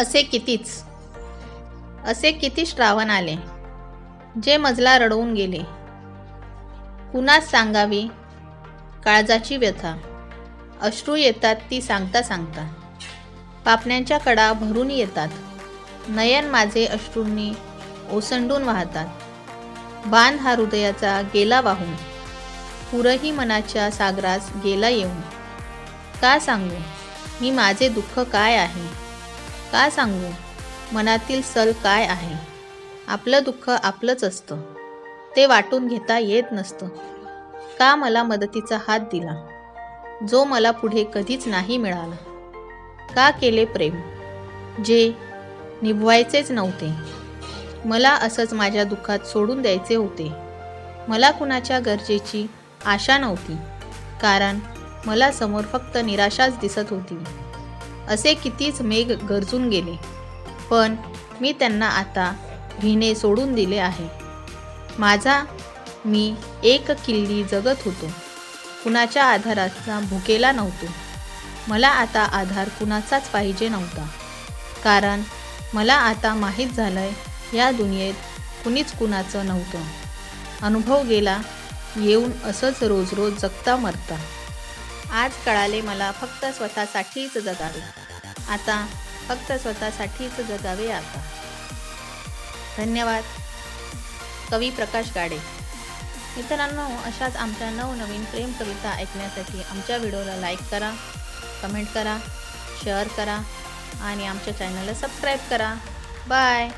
असे कितीच असे किती श्रावण आले जे मजला रडवून गेले. कुणास सांगावी? काळजाची व्यथा. अश्रू येतात ती सांगता सांगता. पापण्यांच्या कडा भरून येतात. नयन माझे अश्रूंनी ओसंडून वाहतात. बांध हा हृदयाचा गेला वाहून. पुरही मनाच्या सागरास गेला येऊन. का सांगू? मी माझे दुःख काय आहे? का सांगू? मनातील सल काय आहे? आपलं दुःख आपलंच असतं. ते वाटून घेता येत नसतं. का मला मदतीचा हात दिला? जो मला पुढे कधीच नाही मिळाला. का केले प्रेम? जे निभवायचेच नव्हते. मला असंच माझ्या दुःखात सोडून द्यायचे होते. मला कुणाच्या गरजेची आशा नव्हती. कारण मला समोर फक्त निराशाच दिसत होती. असे कितीच मेघ गरजून गेले. पण मी त्यांना आता भिणे सोडून दिले आहे. माझा मी एक किल्ली जगत होतो. कुणाच्या आधाराचा भुकेला नव्हतो. मला आता आधार कुणाचाच पाहिजे नव्हता. कारण मला आता माहीत झालंय या दुनियेत कुणीच कुणाचं नव्हतं. अनुभव गेला येऊन असंच रोज रोज जगता मरता. आज कळाले मला फक्त स्वतःसाठीच जगावे. आता फक्त स्वतःसाठीच जगावे आता. धन्यवाद. कवी प्रकाश गाडे. मित्रांनो अशाच आमच्या नवनवीन प्रेम कविता ऐकण्यासाठी आमच्या व्हिडिओला लाईक करा कमेंट करा शेअर करा आणि आमच्या चॅनलला सबस्क्राईब करा. बाय